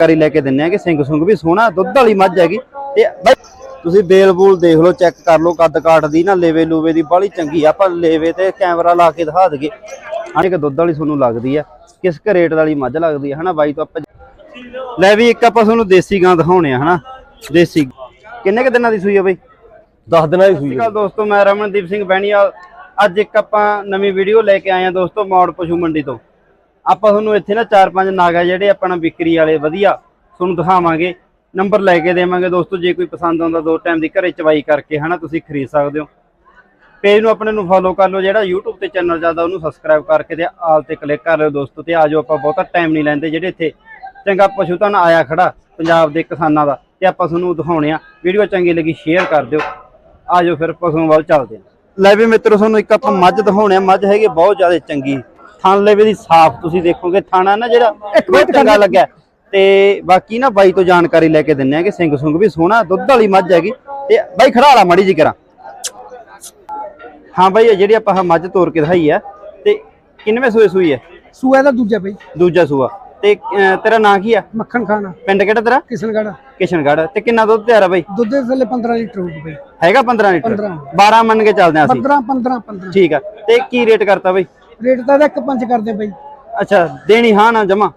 ਕਰੀ ਲੈ ਕੇ ਦਿੰਨੇ ਆ ਕਿ ਸਿੰਘ ਸੁੰਗ ਵੀ ਸੋਹਣਾ ਦੁੱਧ ਵਾਲੀ ਮੱਝ ਹੈਗੀ। ਤੇ ਬਾਈ ਤੁਸੀਂ ਬੇਲ ਬੂਲ ਦੇਖ ਲਓ ਚੈੱਕ ਕਰ ਲਓ ਕੱਦ ਕਾਟ ਦੀ ਨਾ ਲੇਵੇ ਲੂਵੇ ਦੀ ਬਾਹਲੀ ਚੰਗੀ ਆ। ਆਪਾਂ ਲੇਵੇ ਤੇ ਕੈਮਰਾ ਲਾ ਕੇ ਦਿਖਾ ਦਈਏ। ਹਾਂ ਕਿ ਦੁੱਧ ਵਾਲੀ ਤੁਹਾਨੂੰ ਲੱਗਦੀ ਆ ਕਿਸ ਕ ਰੇਟ ਵਾਲੀ ਮੱਝ ਲੱਗਦੀ ਆ ਹਨਾ ਬਾਈ ਤੋਂ ਆਪਾਂ ਲੈ ਵੀ ਇੱਕ ਆਪਾਂ ਤੁਹਾਨੂੰ ਦੇਸੀ ਗਾਂ ਦਿਖਾਉਣੇ ਆ ਹਨਾ? ਦੇਸੀ ਕਿੰਨੇ ਕ ਦਿਨਾਂ ਦੀ ਸੂਈ ਆ ਬਾਈ? 10 ਦਿਨਾਂ ਦੀ ਸੂਈ ਅਕਾਲ ਦੋਸਤੋ ਮੈਂ ਰਮਨਦੀਪ ਸਿੰਘ ਬੈਣੀਵਾਲ। ਅੱਜ ਇੱਕ ਆਪਾਂ ਨਵੀਂ ਵੀਡੀਓ ਲੈ ਕੇ ਆਏ ਆ ਦੋਸਤੋ ਮੌੜ ਪਸ਼ੂ ਮੰਡੀ ਤੋਂ। ਆਪਾਂ ਤੁਹਾਨੂੰ ਇੱਥੇ ਨਾ ਚਾਰ ਪੰਜ ਨਾਗਾ ਜਿਹੜੇ ਆਪਣਾ ਵਿਕਰੀ ਵਾਲੇ ਵਧੀਆ ਤੁਹਾਨੂੰ ਦਿਖਾਵਾਂਗੇ। ਨੰਬਰ ਲੈ ਕੇ ਦੇਵਾਂਗੇ ਦੋਸਤੋ, ਜੇ ਕੋਈ ਪਸੰਦ ਆਉਂਦਾ ਦੋ ਟਾਈਮ ਦੀ ਘਰੇ ਚਵਾਈ ਕਰਕੇ ਹਨਾ, ਤੁਸੀਂ ਖਰੀਦ ਸਕਦੇ ਹੋ। ਪੇਜ ਨੂੰ ਆਪਣੇ ਨੂੰ ਫੋਲੋ ਕਰ ਲਓ ਜਿਹੜਾ YouTube ਤੇ ਚੈਨਲ ਚੱਲਦਾ, ਉਹਨੂੰ ਸਬਸਕ੍ਰਾਈਬ ਕਰਕੇ ਤੇ ਆਲ ਤੇ ਕਲਿੱਕ ਕਰ ਲਿਓ ਦੋਸਤੋ ਤੇ ਆਜੋ ਆਪਾਂ, ਬਹੁਤਾ ਟਾਈਮ ਨਹੀਂ ਲੈਂਦੇ ਜਿਹੜੇ ਇੱਥੇ ਚੰਗਾ ਪਸ਼ੂ ਧਨ ਆਇਆ ਖੜਾ ਪੰਜਾਬ ਦੇ ਕਿਸਾਨਾਂ ਦਾ ਤੇ ਆਪਾਂ ਤੁਹਾਨੂੰ ਦਿਖਾਉਣੇ ਆ। ਵੀਡੀਓ ਚੰਗੀ ਲੱਗੀ ਸ਼ੇਅਰ ਕਰ ਦਿਓ। ਆਜੋ ਫਿਰ ਪਸ਼ੂਆਂ ਵੱਲ ਚੱਲਦੇ ਹਾਂ ਲੈ ਵੀ ਮਿੱਤਰੋ, ਤੁਹਾਨੂੰ ਇੱਕ ਆਪਾਂ ਮੱਝ ਦਿਖਾਉਣੇ ਆ। ਮੱਝ ਹੈਗੀ ਬਹੁਤ ਜ਼ਿਆਦਾ ਚੰਗੀ। ਥਣ ਲੈਵੇ ਦੀ ਸਾਫ਼ ਤੁਸੀਂ ਦੇਖੋਗੇ ਥਾਣਾ ਨਾ ਜਿਹੜਾ ਬਹੁਤ ਚੰਗਾ ਲੱਗਿਆ। ਤੇ ਬਾਕੀ ਨਾ ਬਾਈ ਤੋਂ ਜਾਣਕਾਰੀ ਲੈ ਕੇ ਦਿੰਨੇ ਆ ਕਿ ਸਿੰਘ ਸੁੰਗ ਵੀ ਸੋਹਣਾ ਦੁੱਧ ਵਾਲੀ ਮੱਝ ਹੈਗੀ। ਤੇ ਬਾਈ ਖੜਾ ਵਾਲਾ ਮਾੜੀ ਜੀ ਕਰਾਂ ਹਾਂ ਬਾਈ ਇਹ ਜਿਹੜੀ ਆਪਾਂ ਮੱਝ ਤੋਰ ਕੇ ਦਿਖਾਈ ਆ ਤੇ ਕਿੰਨਵੇਂ ਸੂਏ ਸੂਈ ਹੈ ਸੂਆ ਦਾ ਦੂਜਾ ਬਈ। ਦੂਜਾ ਸੂਆ। ਤੇ ਅਹ, ਤੇਰਾ ਨਾਂ ਕੀ ਆ? ਮੱਖਣ ਖਾਣਾ ਪਿੰਡ ਕਿਹੜਾ ਤੇਰਾ? ਕਿਸ਼ਨਗੜ ਕਿਸ਼ਨਗੜ੍ਹ। ਤੇ ਕਿੰਨਾ ਦੁੱਧ ਤਿਆਰ ਆ ਬਾਈ? ਦੁੱਧ ਦੇ ਥੱਲੇ 15 ਲੀਟਰ ਹੋਊਗਾ ਬਈ। ਹੈਗਾ 15 ਲੀਟਰ? 15 12 ਮੰਨ ਕੇ ਚੱਲਦੇ ਆ ਅਸੀਂ। 15 15 15 ਠੀਕ ਆ। ਤੇ ਕੀ ਰੇਟ ਕਰਤਾ ਬਾਈ? ਰੇਟ ਤਾਂ ਇਹਦਾ ਇੱਕ ਪੰਜ ਕਰਦੇ ਬਈ। ਅੱਛਾ ਦੇਣੀ ਹਾਂ ਨਾ ਜਮਾ?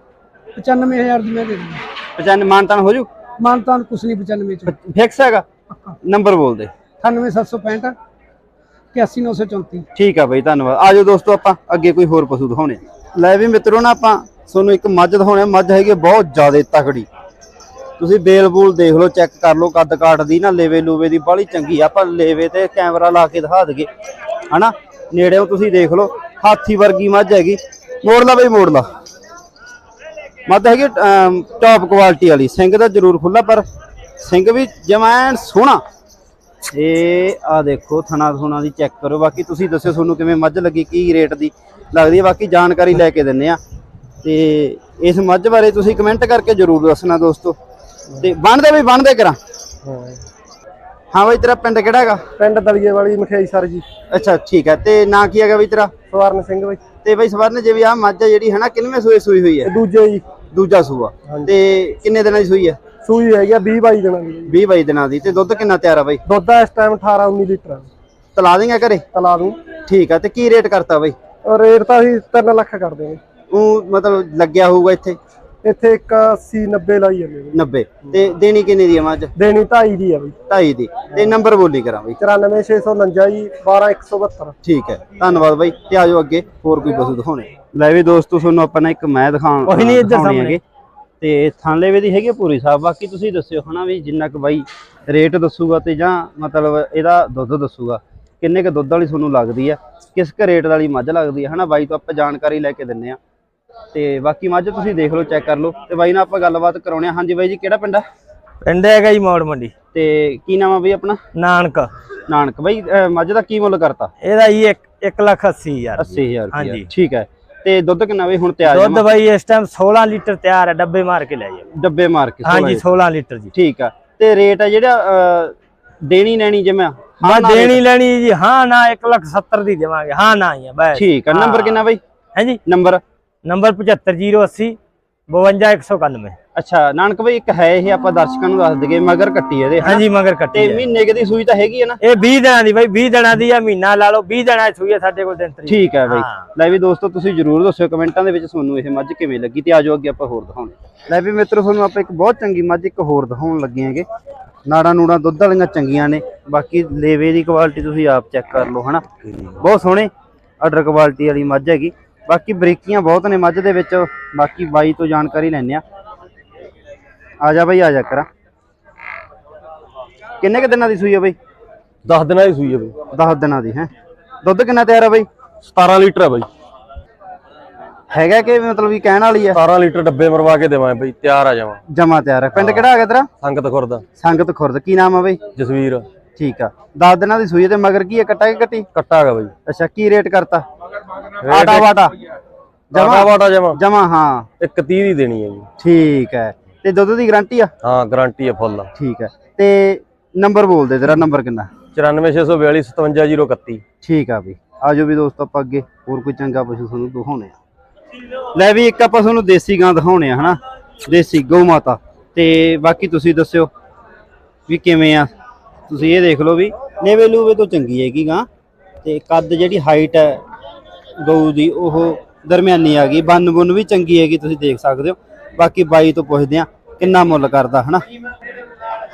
95000 ਦੀ ਮੈਂ ਦੇ ਦਿੰਦਾ। 95 ਮਾਨਤਾਨ ਹੋ ਜੂ? ਮਾਨਤਾਨ ਕੁਛ ਨਹੀਂ 95 ਚ। ਫਿਕਸ ਹੈਗਾ? ਪੱਕਾ। ਨੰਬਰ ਬੋਲ ਦੇ। 98765 81934 ਠੀਕ ਆ ਬਾਈ ਧੰਨਵਾਦ। ਆਜੋ ਦੋਸਤੋ ਆਪਾਂ ਅੱਗੇ ਕੋਈ ਹੋਰ ਪਸ਼ੂ ਦਿਖਾਉਣੇ ਆ। ਲੈ ਵੀ ਮਿੱਤਰੋ ਨਾ ਆਪਾਂ ਤੁਹਾਨੂੰ ਇੱਕ ਮੱਝ ਦਿਖਾਉਣੇ ਆ। ਮੱਝ ਹੈਗੀ ਆ ਬਹੁਤ ਜ਼ਿਆਦਾ ਤਕੜੀ। ਤੁਸੀਂ ਬੇਲ ਬੂਲ ਦੇਖ ਲਓ ਚੈੱਕ ਕਰ ਲਓ ਕੱਦ ਕਾਟ ਦੀ ਨਾ ਲੇਵੇ ਲੂਵੇ ਦੀ ਬਾਹਲੀ ਚੰਗੀ ਆ। ਆਪਾਂ ਲੇਵੇ ਤੇ ਕੈਮਰਾ ਲਾ ਕੇ ਦਿਖਾ ਦਈਏ। ਹਨਾ? ਨੇੜਿਓਂ ਤੁਸੀਂ ਦੇਖ ਲਓ। ਹਾਥੀ ਵਰਗੀ ਮੱਝ ਹੈਗੀ। ਮੋੜ ਲਾ ਬਈ, ਮੋੜ ਲਾ। ਮੱਝ ਹੈਗੀ ਟੌਪ ਕੁਆਲਿਟੀ ਵਾਲੀ। ਸਿੰਘ ਦਾ ਜ਼ਰੂਰ ਖੁੱਲਾ ਪਰ ਸਿੰਘ ਵੀ ਜਮੈਨ ਸੋਹਣਾ। ਇਹ ਆ ਦੇਖੋ, ਥਣਾ ਥੁਣਾ ਦੀ ਚੈੱਕ ਕਰੋ। ਬਾਕੀ ਤੁਸੀਂ ਦੱਸਿਓ ਤੁਹਾਨੂੰ ਕਿਵੇਂ ਮੱਝ ਲੱਗੀ, ਕੀ ਰੇਟ ਦੀ ਲੱਗਦੀ ਹੈ। ਬਾਕੀ ਜਾਣਕਾਰੀ ਲੈ ਕੇ ਦਿੰਨੇ ਆ। ਤੇ ਇਸ ਮੱਝ ਬਾਰੇ ਤੁਸੀਂ ਕਮੈਂਟ ਕਰਕੇ ਜਰੂਰ ਦੱਸਣਾ ਦੋਸਤੋ। ਤੇ ਬਣਦੇ ਵੀ ਬਣਦੇ ਕਰਾਂ। ਹਾਂ ਬਈ ਤੇਰਾ ਪਿੰਡ ਕਿਹੜਾ ਹੈਗਾ? ਪਿੰਡ ਦਲੀਏ ਵਾਲੀ ਮਠਿਆਈ ਸਰ ਜੀ। ਅੱਛਾ ਠੀਕ ਹੈ। ਤੇ ਨਾਂ ਕੀ ਹੈਗਾ ਬਈ ਤੇਰਾ? ਸਵਰਨ ਸਿੰਘ ਬਈ। ਤੇ ਬਈ ਸਵਰਨ ਜੇ ਵੀ ਆ ਮੱਝ ਆ ਜਿਹੜੀ ਹਨਾ ਕਿੰਨਵੇਂ ਸੂਏ ਸੂਈ ਹੋਈ ਹੈ? ਦੂਜੇ ਜੀ। ਦੂਜਾ ਸੂਆ। ਤੇ ਕਿੰਨੇ ਦਿਨਾਂ ਦੀ ਸੂਈ ਹੈ? ਸੂਈ ਹੈਗੀ ਆ 20 22 ਦਿਨਾਂ ਦੀ। ਜੀ। 20 22 ਦਿਨਾਂ ਦੀ। ਤੇ ਦੁੱਧ ਕਿੰਨਾ ਤਿਆਰ ਆ ਬਈ? ਦੁੱਧ ਆ ਇਸ ਟਾਈਮ 18 19 ਲੀਟਰ ਤਲਾ ਦੇਂਗਾ ਘਰੇ? ਤਲਾ ਦੂੰ। ਠੀਕ ਆ। ਤੇ ਕੀ ਰੇਟ ਕਰਤਾ ਬਈ? ਰੇਟ ਤਾਂ ਅਸੀਂ 3 ਲੱਖ ਕਰ ਦੇਵਾਂਗੇ ਉਹ ਮਤਲਬ ਲੱਗਿਆ ਹੋਊਗਾ ਇੱਥੇ? ਇੱਥੇ ਇੱਕ 80 90 ਲਾਈ ਜਾਂਦੇ ਨੇ 90 ਤੇ ਦੇਣੀ ਕਿੰਨੀ ਦੀ ਆ ਮੱਝ? ਦੇਣੀ 2.5 ਦੀ ਆ ਬਈ। 2.5 ਦੀ। ਤੇ ਨੰਬਰ ਬੋਲੀ ਕਰਾਂ ਬਈ। 94649 ਜੀ 12172 ਠੀਕ ਹੈ। ਧੰਨਵਾਦ ਬਾਈ। ਤੇ ਆਜੋ ਅੱਗੇ ਹੋਰ ਕੋਈ ਪਸ਼ੂ ਦਿਖਾਉਣੇ? ਲੈ ਵੀ ਦੋਸਤੋ ਤੁਹਾਨੂੰ ਆਪਾਂ ਨੇ ਇੱਕ ਮੈਂ ਦਿਖਾਉਣ ਉਹੀ ਨੀ ਇੱਧਰ ਸਾਹਮਣੇ। ਤੇ ਥਾਂਲੇਵੇ ਦੀ ਹੈਗੀ ਪੂਰੀ ਸਾਹਿਬ ਬਾਕੀ ਤੁਸੀਂ ਦੱਸਿਓ ਹਨਾ ਵੀ ਜਿੰਨਾ ਕੁ ਬਾਈ ਰੇਟ ਦੱਸੂਗਾ ਤੇ ਜਾਂ ਮਤਲਬ ਇਹਦਾ ਦੁੱਧ ਦੱਸੂਗਾ। ਕਿੰਨੇ ਕੁ ਦੁੱਧ ਵਾਲੀ ਤੁਹਾਨੂੰ ਲੱਗਦੀ ਆ? ਕਿਸ ਕੁ ਰੇਟ ਵਾਲੀ ਮੱਝ ਲੱਗਦੀ ਆ? ਹਨਾ ਬਾਈ ਤੋਂ ਆਪਾਂ ਜਾਣਕਾਰੀ ਲੈ ਕੇ ਦਿੰਨੇ ਆ। ਤੇ ਬਾਕੀ ਮੱਝ ਤੁਸੀਂ ਦੇਖ ਲਓ ਚੈੱਕ ਕਰ ਲਓ। ਤੇ ਬਾਈ ਨਾਲ ਆਪਾਂ ਗੱਲਬਾਤ ਕਰਾਉਣੇ ਆ। ਹਾਂਜੀ ਬਾਈ ਜੀ ਕਿਹੜਾ ਪਿੰਡ ਆ? ਪਿੰਡ ਹੈਗਾ ਜੀ ਮੌੜ ਮੰਡੀ। ਤੇ ਕੀ ਨਾਮ ਆ ਬਈ ਆਪਣਾ? ਨਾਨਕ। ਨਾਨਕ। ਬਾਈ ਅਹ ਮੱਝ ਦਾ ਕੀ ਮੁੱਲ ਕਰਤਾ? ਇਹਦਾ ਜੀ 1 ਲੱਖ 80 ਹਜ਼ਾਰ। 80000 ਰੁਪਏ ਹਾਂਜੀ। ਠੀਕ ਹੈ। ਤੇ ਦੁੱਧ ਕਿੰਨਾ ਬਈ ਹੁਣ ਤਿਆਰ ਦੁੱਧ ਜਮਾਂ? ਬਾਈ ਇਸ ਟਾਈਮ 16 ਲੀਟਰ ਤਿਆਰ ਹੈ ਡੱਬੇ ਮਾਰ ਕੇ ਲੈ ਜਾਓ। ਡੱਬੇ ਮਾਰ ਕੇ ਹਾਂਜੀ 16 ਲੀਟਰ ਜੀ। ਠੀਕ ਆ। ਤੇ ਰੇਟ ਆ ਜਿਹੜਾ ਅਹ, ਦੇਣੀ ਲੈਣੀ ਜਿਵੇਂ ਹਾਂ ਦੇਣੀ ਲੈਣੀ ਜੀ ਹਾਂ ਨਾ 1 ਲੱਖ 70 ਦੀ ਦੇਵਾਂਗੇ ਹਾਂ ਨਾ ਹੀ ਆ ਬਸ। ਠੀਕ ਆ। ਨੰਬਰ ਕਿੰਨਾ ਬਈ? ਹੈ ਜੀ ਨੰਬਰ? ਨੰਬਰ 75080 52191 ਅੱਛਾ ਨਾਨਕ ਬਈ ਇੱਕ ਹੈ ਇਹ ਆਪਾਂ ਦਰਸ਼ਕਾਂ ਨੂੰ ਦੱਸ ਦਈਏ ਮਗਰ ਕੱਟੀ ਇਹਦੇ? ਹਾਂਜੀ ਮਗਰ ਤੇ ਕੱਟੀ ਹੈ। ਮਹੀਨੇ ਕੁ ਦੀ ਸੂਈ ਤਾਂ ਹੈਗੀ ਹੈ ਨਾ? ਇਹ 20 ਦਿਨਾਂ ਦੀ ਬਾਈ 20 ਦਿਨਾਂ ਦੀ ਆ ਮਹੀਨਾ ਲਾ ਲਓ 20 ਦਿਨਾਂ ਦੀ ਸੂਈ ਹੈ ਸਾਡੇ ਕੋਲ ਦਿਨ ਤਰੀਕ। ਠੀਕ ਹੈ ਬਈ। ਲੈ ਵੀ ਦੋਸਤੋ ਤੁਸੀਂ ਜਰੂਰ ਦੱਸਿਓ ਕਮੈਂਟਾਂ ਦੇ ਵਿੱਚ ਤੁਹਾਨੂੰ ਇਹ ਮੱਝ ਕਿਵੇਂ ਲੱਗੀ ਤੇ ਆਜੋ ਅੱਗੇ ਆਪਾਂ ਹੋਰ ਦਿਖਾਉਣੇ ਲੈ ਵੀ ਮਿੱਤਰੋ ਤੁਹਾਨੂੰ ਆਪਾਂ ਇੱਕ ਬਹੁਤ ਚੰਗੀ ਮੱਝ ਇੱਕ ਹੋਰ ਦਿਖਾਉਣ ਲੱਗੇ ਹੈਗੇ। ਨਾੜਾ ਨੂੜਾ ਦੁੱਧ ਵਾਲੀਆਂ ਚੰਗੀਆਂ ਨੇ। ਬਾਕੀ ਲੇਵੇ ਦੀ ਕੁਆਲਿਟੀ ਤੁਸੀਂ ਆਪ ਚੈੱਕ ਕਰ ਲਓ ਹਨਾ? ਬਹੁਤ ਸੋਹਣੇ ਆਰਡਰ ਕੁਆਲਿਟੀ ਵਾਲੀ ਮੱਝ ਹੈਗੀ। ਬਾਕੀ ਬਰੀਕੀਆਂ ਬਹੁਤ ਨੇ ਮੱਝ ਦੇ ਵਿੱਚ ਬਾਕੀ ਬਾਈ ਤੋਂ ਜਾਣਕਾਰੀ ਲੈਣੇ ਆ ਆ ਜਾ ਬਈ ਆ ਜਾ ਕਰਾ। ਕਿੰਨੇ ਕ ਦਿਨਾਂ ਦੀ ਸੂਈ ਆ ਬਈ? 10 ਦਿਨਾਂ ਦੀ ਸੂਈ ਆ ਬਈ। 10 ਦਿਨਾਂ ਦੀ ਹੈ। ਦੁੱਧ ਕਿੰਨਾ ਤਿਆਰ ਆ ਬਈ? 17 ਲੀਟਰ ਆ ਬਈ। ਹੈਗਾ ਕਿ ਮਤਲਬ ਵੀ ਕਹਿਣ ਵਾਲੀ ਆ? 17 ਲੀਟਰ ਡੱਬੇ ਮਰਵਾ ਕੇ ਦੇਵਾਂ ਬਈ ਤਿਆਰ ਆ ਜਾਵਾਂ ਜਮਾ ਤਿਆਰ ਹੈ ਪਿੰਡ ਕਿਹੜਾ ਹੈਗਾ ਤੇਰਾ? ਸੰਗਤ ਖੁਰਦ। ਸੰਗਤ ਖੁਰਦ। ਕੀ ਨਾਮ ਆ ਬਈ? ਜਸਵੀਰ। ਠੀਕ ਆ। 10 ਦਿਨਾਂ ਦੀ ਸੂਈ ਆ ਤੇ ਮਗਰ ਕੀ ਹੈ ਕੱਟਾ ਕਿ ਕੱਟੀ? ਕੱਟਾ ਹੈਗਾ ਬਈ। ਅੱਛਾ ਕੀ ਰੇਟ ਕਰਤਾ? ਆਟਾ ਵਾਟਾ? ਜਮਾ? ਵਾਟਾ ਜਮਾ। ਜਮਾ ਹਾਂ। ਇੱਕ 30 ਦੀ ਦੇਣੀ ਹੈ ਜੀ। ਠੀਕ ਹੈ ਤੇ ਦੁੱਧ ਦੀ ਗਾਰੰਟੀ ਆ? ਹਾਂ ਗਾਰੰਟੀ ਹੈ ਫੁੱਲ। ਠੀਕ ਹੈ ਤੇ ਨੰਬਰ ਬੋਲ ਦੇ ਤੇਰਾ ਨੰਬਰ ਕਿੰਨਾ? 94642 57031 ਠੀਕ ਆ ਬਈ। ਆਜੋ ਵੀ ਦੋਸਤੋ ਆਪਾਂ ਅੱਗੇ ਹੋਰ ਕੋਈ ਚੰਗਾ ਪਸ਼ੂ ਤੁਹਾਨੂੰ ਦਿਖਾਉਣੇ ਆ। ਲੈ ਵੀ ਇੱਕ ਆਪਾਂ ਤੁਹਾਨੂੰ ਦੇਸੀ ਗਾਂ ਦਿਖਾਉਣੇ ਆ ਹਨਾ? ਦੇਸੀ ਗਊ ਮਾਤਾ। ਤੇ ਬਾਕੀ ਤੁਸੀਂ ਦੱਸਿਓ ਵੀ ਕਿਵੇਂ ਆ? ਤੁਸੀਂ ਇਹ ਦੇਖ ਲਓ ਵੀ ਨੇਵੇ ਲੂਵੇ ਤੋਂ ਚੰਗੀ ਹੈਗੀ ਗਾ ਤੇ ਕੱਦ ਜਿਹੜੀ ਹਾਈਟ ਹੈ ਗਊ ਦੀ ਉਹ ਦਰਮਿਆਨੀ ਆ ਗਈ ਬੰਨ ਬੁੰਨ ਵੀ ਚੰਗੀ ਹੈਗੀ ਤੁਸੀਂ ਦੇਖ ਸਕਦੇ ਹੋ। ਬਾਕੀ ਬਾਈ ਤੋਂ ਪੁੱਛਦੇ ਆ ਕਿੰਨਾ ਮੁੱਲ ਕਰਦਾ ਹਨਾ?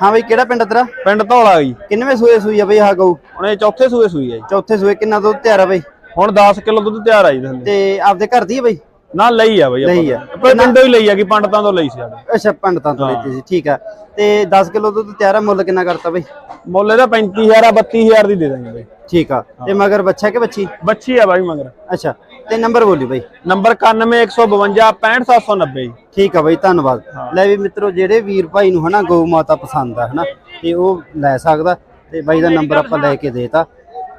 ਹਾਂ ਬਈ ਕਿਹੜਾ ਪਿੰਡ ਤੇਰਾ? ਪਿੰਡ ਧੌਲਾ ਜੀ। ਕਿੰਨਵੇਂ ਸੂਏ ਸੂਈ ਆ ਬਈ ਆਹ ਗਊ? ਹੁਣ ਇਹ ਚੌਥੇ ਸੂਏ ਸੂਈ ਜੀ। ਚੌਥੇ ਸੂਏ ਕਿੰਨਾ ਦੁੱਧ ਤਿਆਰ ਆ ਬਈ? ਹੁਣ 10 ਕਿਲੋ ਦੁੱਧ ਤਿਆਰ ਆ ਜੀ ਤੇ ਆਪਦੇ ਘਰ ਦੀ ਆ ਬਈ? ਨਾ ਲਈ ਆ ਬਈ ਲਈ ਆ। ਪਰ ਪਿੰਡੋਂ ਹੀ ਲਈ ਆ ਕਿ ਪੰਡਤਾਂ ਤੋਂ ਲਈ ਸੀ ਸਾਡੇ। ਅੱਛਾ ਪੰਡਤਾਂ ਤੋਂ ਲੈਤੀ ਸੀ ਠੀਕ ਆ। ਤੇ 10 ਕਿਲੋ ਦੁੱਧ ਤਿਆਰ ਆ ਮੁੱਲ ਕਿੰਨਾ ਕਰਤਾ ਬਈ? ਮੁੱਲ ਇਹਦਾ 35000 ਆ 32000 ਦੀ ਦੇ ਦਾਂਗੇ ਬਈ। ਠੀਕ ਆ। ਤੇ ਮਗਰ ਬੱਚਾ ਕਿ ਬੱਚੀ? ਬੱਚੀ ਆ ਬਾਈ ਮਗਰ। ਅੱਛਾ ਤੇ ਨੰਬਰ ਬੋਲੀ ਬਈ। ਨੰਬਰ 91152 65790 ਜੀ ਠੀਕ ਆ ਬਈ ਧੰਨਵਾਦ। ਲੈ ਵੀ ਮਿੱਤਰੋ ਜਿਹੜੇ ਵੀਰ ਭਾਈ ਨੂੰ ਹਨਾ ਗਊ ਮਾਤਾ ਪਸੰਦ ਆ ਹਨਾ ਤੇ ਉਹ ਲੈ ਸਕਦਾ। ਤੇ ਬਾਈ ਦਾ ਨੰਬਰ ਆਪਾਂ ਲੈ ਕੇ ਦੇਤਾ।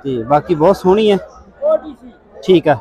ਤੇ ਬਾਕੀ ਬਹੁਤ ਸੋਹਣੀ ਹੈ ਠੀਕ ਆ।